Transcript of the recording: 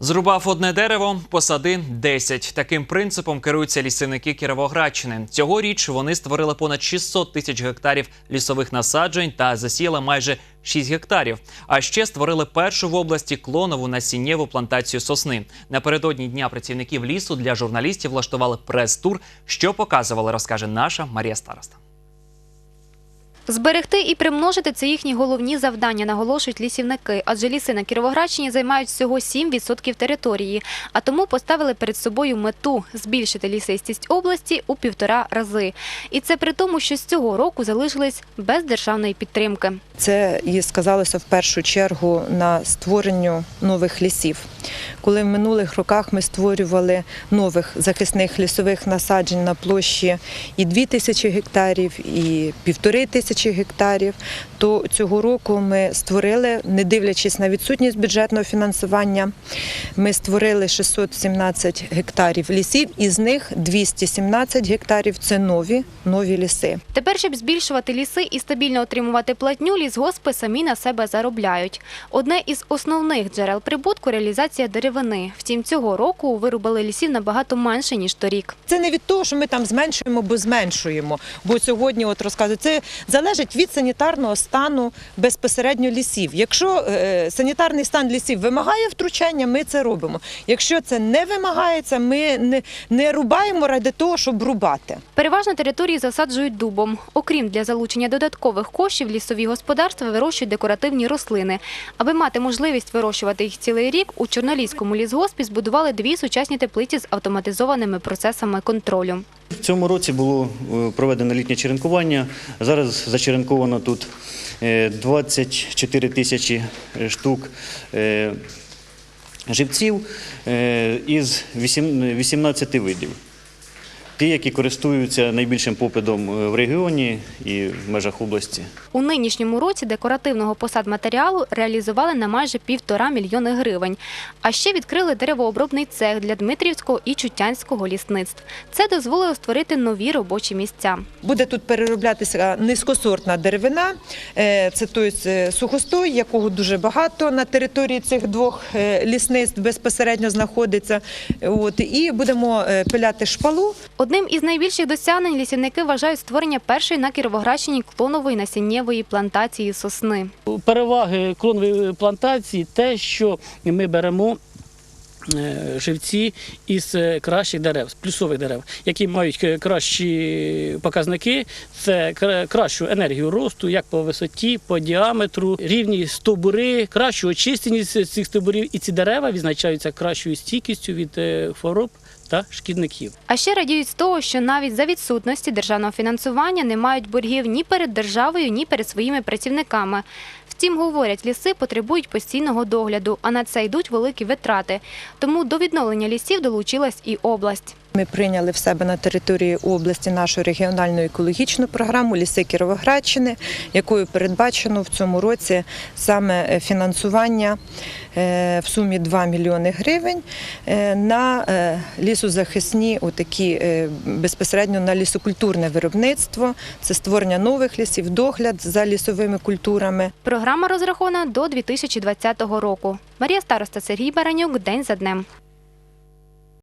Зрубав одне дерево, посади 10. Таким принципом керуються лісівники Кіровоградщини. Цьогоріч вони створили понад 600 тисяч гектарів лісових насаджень та засіяли майже 6 гектарів. А ще створили першу в області клонову насіннєву плантацію сосни. Напередодні дня працівників лісу для журналістів влаштували прес-тур. Що показували, розкаже наша Марія Староста. Зберегти і примножити це їхні головні завдання, наголошують лісівники. Адже ліси на Кіровоградщині займають всього 7% території, а тому поставили перед собою мету збільшити лісистість області у півтора рази. І це при тому, що з цього року залишились без державної підтримки. Це і сказалося в першу чергу на створенню нових лісів. Коли в минулих роках ми створювали нових захисних лісових насаджень на площі і 2 тисячі гектарів, і півтори тисячі гектарів, то цього року ми створили, не дивлячись на відсутність бюджетного фінансування, ми створили 617 гектарів лісів, із них 217 гектарів це нові, нові ліси. Тепер, щоб збільшувати ліси і стабільно отримувати платню, лісгоспи самі на себе заробляють. Одне із основних джерел прибутку – реалізація деревини. Втім, цього року вирубали лісів набагато менше, ніж торік. Це не від того, що ми там зменшуємо, бо зменшуємо. Бо сьогодні, от розказую, це залежить від санітарного стану безпосередньо лісів. Якщо е, санітарний стан лісів вимагає втручання, ми це робимо. Якщо це не вимагається, ми не, не рубаємо ради того, щоб рубати. Переважно території засаджують дубом. Окрім для залучення додаткових коштів, лісові господарства вирощують декоративні рослини. Аби мати можливість вирощувати їх цілий рік, у Чорноліському лісгоспі збудували дві сучасні теплиці з автоматизованими процесами контролю. В цьому році було е, проведено літнє черенкування. Зараз зачеренковано тут е, 24 тисячі е, штук е, живців е, із 18 видів. Ті, які користуються найбільшим попитом е, в регіоні і в межах області. У нинішньому році декоративного посадматеріалу реалізували на майже півтора мільйони гривень. А ще відкрили деревообробний цех для Дмитрівського і Чутянського лісництв. Це дозволило створити нові робочі місця. Буде тут перероблятися низькосортна деревина, Е, це той е, сухостой, якого дуже багато на території цих двох лісництв безпосередньо знаходиться. От, і будемо пиляти шпалу. Одним із найбільших досягнень лісівники вважають створення першої на Кіровоградщині клонової насіннєвої плантації сосни. Переваги клонової плантації те, що ми беремо. е, Живці із е, кращих дерев, з плюсових дерев, які мають е, кращі показники, це кращу енергію росту, як по висоті, по діаметру, рівні стовбури, кращу очистеність цих стовбурів. І ці дерева відзначаються кращою стійкістю від хвороб та шкідників. А ще радіють з того, що навіть за відсутності державного фінансування не мають боргів ні перед державою, ні перед своїми працівниками. Втім, говорять, ліси потребують постійного догляду, а на це йдуть великі витрати. Тому до відновлення лісів долучилась і область. Ми прийняли в себе на території області нашу регіональну екологічну програму Ліси Кіровоградщини, якою передбачено в цьому році саме е, фінансування е, в сумі 2 мільйони гривень е, на лісозахисні, отакі безпосередньо на лісокультурне виробництво. Це створення нових лісів, догляд за лісовими культурами. Програма розрахована до 2020 року. Марія Староста, Сергій Баранюк. День за днем.